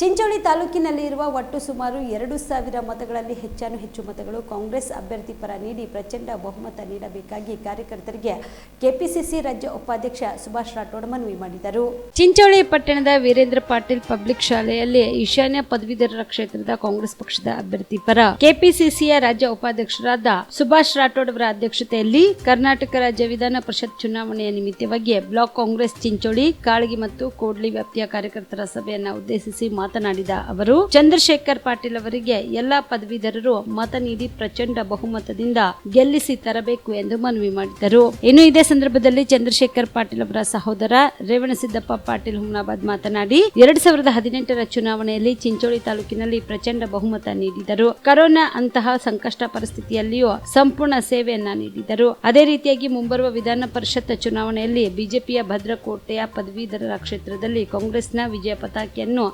ಚಿಂಚೋಳಿ ತಾಲೂಕಿನಲ್ಲಿ ಇರುವ ಒಟ್ಟು ಸುಮಾರು ಎರಡು ಸಾವಿರ ಮತಗಳಲ್ಲಿ ಹೆಚ್ಚಾನು ಹೆಚ್ಚು ಮತಗಳು ಕಾಂಗ್ರೆಸ್ ಅಭ್ಯರ್ಥಿ ಪರ ನೀಡಿ ಪ್ರಚಂಡ ಬಹುಮತ ನೀಡಬೇಕಾಗಿ ಕಾರ್ಯಕರ್ತರಿಗೆ ಕೆಪಿಸಿಸಿ ರಾಜ್ಯ ಉಪಾಧ್ಯಕ್ಷ ಸುಭಾಷ್ ರಾಠೋಡ್ ಮನವಿ ಮಾಡಿದರು. ಚಿಂಚೋಳಿ ಪಟ್ಟಣದ ವೀರೇಂದ್ರ ಪಾಟೀಲ್ ಪಬ್ಲಿಕ್ ಶಾಲೆಯಲ್ಲಿ ಈಶಾನ್ಯ ಪದವೀಧರರ ಕ್ಷೇತ್ರದ ಕಾಂಗ್ರೆಸ್ ಪಕ್ಷದ ಅಭ್ಯರ್ಥಿ ಪರ ಕೆಪಿಸಿಸಿಯ ರಾಜ್ಯ ಉಪಾಧ್ಯಕ್ಷರಾದ ಸುಭಾಷ್ ರಾಠೋಡ್ ಅವರ ಅಧ್ಯಕ್ಷತೆಯಲ್ಲಿ ಕರ್ನಾಟಕ ರಾಜ್ಯ ವಿಧಾನ ಪರಿಷತ್ ಚುನಾವಣೆಯ ನಿಮಿತ್ತವಾಗಿ ಬ್ಲಾಕ್ ಕಾಂಗ್ರೆಸ್ ಚಿಂಚೋಳಿ, ಕಾಳಗಿ ಮತ್ತು ಕೋಡ್ಲಿ ವ್ಯಾಪ್ತಿಯ ಕಾರ್ಯಕರ್ತರ ಸಭೆಯನ್ನು ಉದ್ದೇಶಿಸಿ ಮಾತನಾಡಿದ ಅವರು, ಚಂದ್ರಶೇಖರ್ ಪಾಟೀಲ್ ಅವರಿಗೆ ಎಲ್ಲಾ ಪದವೀಧರರು ಮತ ನೀಡಿ ಪ್ರಚಂಡ ಬಹುಮತದಿಂದ ಗೆಲ್ಲಿಸಿ ತರಬೇಕು ಎಂದು ಮನವಿ ಮಾಡಿದರು. ಇನ್ನು ಇದೇ ಸಂದರ್ಭದಲ್ಲಿ ಚಂದ್ರಶೇಖರ್ ಪಾಟೀಲ್ ಅವರ ಸಹೋದರ ರೇವಣಸಿದ್ದಪ್ಪ ಪಾಟೀಲ್ ಹುಮ್ನಾಬಾದ್ ಮಾತನಾಡಿ, ಎರಡ್ ಸಾವಿರದ ಹದಿನೆಂಟರ ಚುನಾವಣೆಯಲ್ಲಿ ಚಿಂಚೋಳಿ ತಾಲೂಕಿನಲ್ಲಿ ಪ್ರಚಂಡ ಬಹುಮತ ನೀಡಿದರು. ಕರೋನಾ ಅಂತಹ ಸಂಕಷ್ಟ ಪರಿಸ್ಥಿತಿಯಲ್ಲಿಯೂ ಸಂಪೂರ್ಣ ಸೇವೆಯನ್ನ ನೀಡಿದರು. ಅದೇ ರೀತಿಯಾಗಿ ಮುಂಬರುವ ವಿಧಾನ ಪರಿಷತ್ ಚುನಾವಣೆಯಲ್ಲಿ ಬಿಜೆಪಿಯ ಭದ್ರಕೋಟೆಯ ಪದವೀಧರರ ಕ್ಷೇತ್ರದಲ್ಲಿ ಕಾಂಗ್ರೆಸ್ನ ವಿಜಯ ಪತಾಕೆಯನ್ನು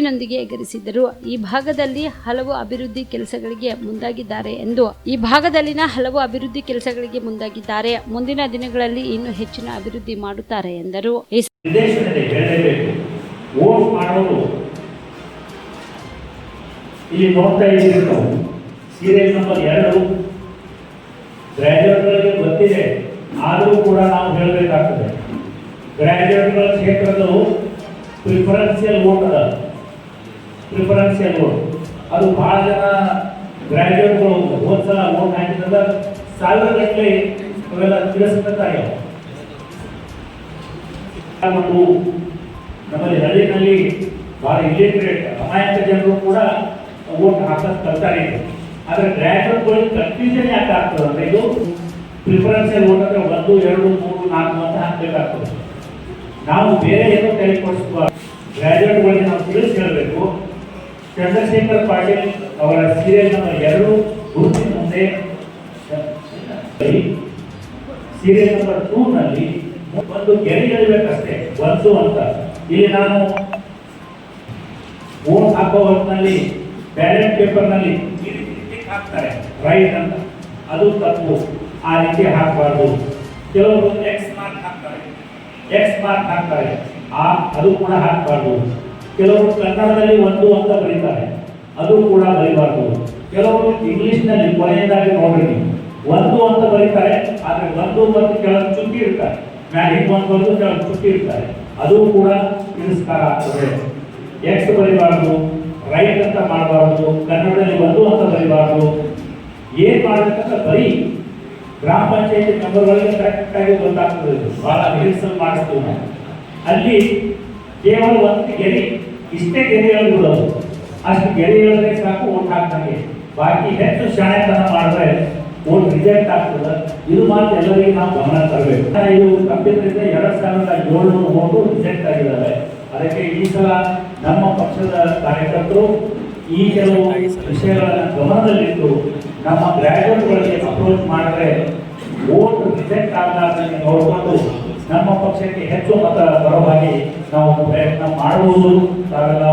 ಗೆಲುವಿನೊಂದಿಗೆ ಎಗರಿಸಿದರು ಈ ಭಾಗದಲ್ಲಿ ಹಲವು ಅಭಿವೃದ್ಧಿ ಕೆಲಸಗಳಿಗೆ ಮುಂದಾಗಿದ್ದಾರೆ ಎಂದು ಈ ಭಾಗದಲ್ಲಿನ ಹಲವು ಅಭಿವೃದ್ಧಿ ಕೆಲಸಗಳಿಗೆ ಮುಂದಾಗಿದ್ದಾರೆ. ಮುಂದಿನ ದಿನಗಳಲ್ಲಿ ಇನ್ನೂ ಹೆಚ್ಚಿನ ಅಭಿವೃದ್ಧಿ ಮಾಡುತ್ತಾರೆ ಎಂದರು. ಇಲ್ಲಿ ನೋಡ್ತಾ ಇದ್ದೀವಿ ನಾವು. ನಂಬರ್ ಎರಡು. ಗ್ರಾಜುಯೇಟ್ಗಳಿಗೆ ಗೊತ್ತಿದೆ. ಆದರೂ ಕೂಡ ನಾವು ಹೇಳಬೇಕಾಗ್ತದೆ. ಗ್ರಾಜುಯೇಟ್ಗಳ ಕ್ಷೇತ್ರದ್ದು ಪ್ರಿಫರೆನ್ಸಿಯಲ್ ವೋಟ್ ಅದ ಪ್ರಿಫರೆನ್ಸಿಯಲ್ ವೋಟ್ ಅದು ಭಾಳ ಜನ ಗ್ರಾಜುಯೇಟ್ಗಳು ಹೋದ ಸಲ ವೋಟ್ ಹಾಕಿದಾಗ ಸಾವಿರ ಗಟ್ಟಲೆ ಅವೆಲ್ಲ ತಿರಸ್ಕೃತ ಒಂದು ನಮ್ಮಲ್ಲಿ ಹಳ್ಳಿನಲ್ಲಿ ಬಹಳ ಇಲಿಟ್ರೇಟ್ ಅಮಾಯಕ ಜನರು ಕೂಡ ಓಟ್ ಹಾಕಕ್ ಕಲ್ತಾರೆ ಆದ್ರೆ ಗ್ರಾಜುಯೇಟ್ಗಳಿಗೆ ಕನ್ಫ್ಯೂಷನ್ ಯಾಕೆ ಆಗ್ತದೆ ಅಂದ್ರೆ ಇದು ಪ್ರಿಫರೆನ್ಸಿಯಲ್ ಓಟ್ ಅಂದ್ರೆ ಒಂದು, ಎರಡು, ಮೂರು, ನಾಲ್ಕು ಅಂತ ಹಾಕ್ಬೇಕಾಗ್ತದೆ. ನಾವು ಬೇರೆ ಏನೋ ಕೈ ಕೊಡಿಸುವ ಗ್ರಾಜುಯೇಟ್ಗಳಿಗೆ ನಾವು ತಿಳಿಸಿ ಚಂದ್ರಶೇಖರ್ ಪಾಟೀಲ್ ಅವರ ಸೀರಿಯಲ್ ನಂಬರ್ ಎರಡು ಗುರುತಿನ ಮುಂದೆ ಸೀರಿಯಲ್ ನಂಬರ್ ಟೂ ನಲ್ಲಿ ಒಂದು ಗೆರೆ ಹೇಳ್ಬೇಕಷ್ಟೇ, ಒಂದು ಅಂತ. ಇಲ್ಲಿ ನಾನು ಓಟ್ ಹಾಕೋ ಹೊತ್ತಿನಲ್ಲಿ ಬ್ಯಾಲೆಟ್ ಪೇಪರ್ನಲ್ಲಿ ಹಾಕ್ತಾರೆ ರೈಟ್ ಅಂತ. ಅದು ತಪ್ಪು. ಆ ರೀತಿ ಹಾಕಬಾರ್ದು. ಕೆಲವರು ಎಕ್ಸ್ ಮಾರ್ಕ್ ಹಾಕ್ತಾರೆ. ಎಕ್ಸ್ ಮಾರ್ಕ್ ಹಾಕ್ತಾರೆ. ಆ, ಅದು ಕೂಡ ಹಾಕಬಾರ್ದು. ಕೆಲವರು ಕನ್ನಡದಲ್ಲಿ ಒಂದು ಅಂತ ಬರೀತಾರೆ. ಅದು ಕೂಡ ಬರೀಬಾರ್ದು. ಕೆಲವರು ಇಂಗ್ಲಿಷ್ನಲ್ಲಿ ಕೊನೆಯದಾಗಿ ನೋಡ್ರಿ. ಒಂದು ಅಂತ ಬರೀತಾರೆ, ಆದರೆ ಒಂದು ಮತ್ತು ಕೆಳಗೆ ಚುಕ್ಕಿ ಇರ್ತಾರೆ. ಮ್ಯಾಗಿಂಗ್ ಒಂದು ಬಂದು ಕೆಳಗೆ ಚುಕ್ಕಿ ಇರ್ತಾರೆ. ಅದು ಕೂಡ ತಿರಸ್ಕಾರ ಆಗ್ತದೆ. ಎಕ್ಸ್ ಬರೀಬಾರ್ದು ರೈಟ್ ಅಂತ ಮಾಡಬಾರ್ದು, ಕನ್ನಡದಲ್ಲಿ ಒಂದು ಅಂತ ಬರೀಬಾರ್ದು. ಏನ್ ಮಾಡ್ಬೇಕಂತ ಬರೀ ಗ್ರಾಮ ಪಂಚಾಯತಿ ಮೆಂಬರ್ಗಳಿಗೆ ಕರೆಕ್ಟ್ ಆಗಿ ಗೊತ್ತಾಗ್ತದೆ. ಬಹಳ ರಿಹರ್ಸಲ್ ಮಾಡಿಸ್ತೀವಿ ಅಲ್ಲಿ ಕೇವಲ ಒಂದು ಗೆರೆ ಇಷ್ಟೇ ಗೆರೆ ಹೇಳ್ಬಿಡೋದು ಅಷ್ಟು ಗೆರೆ ಸಾಕು, ಓಟ್ ಹಾಕ್ದಂಗೆ. ಬಾಕಿ ಹೆಚ್ಚು ಶಾಣೆತನ ಮಾಡಿದ್ರೆ ಓಟ್ ರಿಜೆಕ್ಟ್ ಆಗ್ತದೆ. ಇದು ಮಾತ್ರ ಎಲ್ಲರಿಗೂ ನಾವು ಗಮನ ತರಬೇಕು. ಇದು ತಪ್ಪಿದ್ರಿಂದ ಎರಡು ಸಾವಿರದ ಏಳ್ನೂರು ಓಟು ರಿಜೆಕ್ಟ್ ಆಗಿದ್ದಾವೆ ಅದಕ್ಕೆ ಈ ಸಲ ನಮ್ಮ ಪಕ್ಷದ ಕಾರ್ಯಕರ್ತರು ಈ ಕೆಲವು ವಿಷಯಗಳನ್ನು ಗಮನದಲ್ಲಿಟ್ಟು ನಮ್ಮ ಗ್ರಾಜುಯೇಟ್ಗಳಿಗೆ ಅಪ್ರೋಚ್ ಮಾಡಿದ್ರೆ ಓಟ್ ರಿಜೆಕ್ಟ್ ಆಗಲಾರ್ದಂಗೆ ನೋಡಿಕೊಂಡು ನಮ್ಮ ಪಕ್ಷಕ್ಕೆ ಹೆಚ್ಚು ಮತ ಬರೋ ಹಾಗೆ ನಾವು ಪ್ರಯತ್ನ ಮಾಡುವುದು. ತಾವೆಲ್ಲ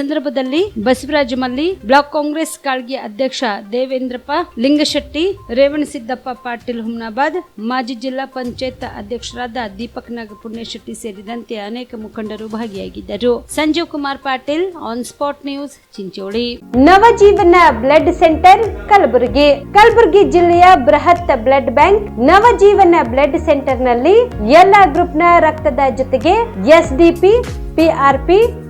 ಸಂದರ್ಭದಲ್ಲಿ ಬಸವರಾಜ ಮಲ್ಲಿ, ಬ್ಲಾಕ್ ಕಾಂಗ್ರೆಸ್ ಕಾಳ್ಗಿ ಅಧ್ಯಕ್ಷ ದೇವೇಂದ್ರಪ್ಪ, ಲಿಂಗಶೆಟ್ಟಿ ರೇವಣಸಿದ್ದಪ್ಪ ಪಾಟೀಲ್ ಹುಮ್ನಾಬಾದ್, ಮಾಜಿ ಜಿಲ್ಲಾ ಪಂಚಾಯತ್ ಅಧ್ಯಕ್ಷರಾದ ದೀಪಕ್ ನಾಗ ಪುಣ್ಯಶೆಟ್ಟಿ ಸೇರಿದಂತೆ ಅನೇಕ ಮುಖಂಡರು ಭಾಗಿಯಾಗಿದ್ದರು. Sanjeev Kumar Patil, on spot news, Chincholi. Navajeevana blood centre, Kalaburagi. Kalaburagi ಜಿಲ್ಲೆಯ ಬೃಹತ್ ಬ್ಲಡ್ ಬ್ಯಾಂಕ್ ನವಜೀವನ ಬ್ಲಡ್ ಸೆಂಟರ್ನಲ್ಲಿ ಎಲ್ಲಾ ಗ್ರೂಪ್ನ ರಕ್ತದ ಜೊತೆಗೆ SDP PRP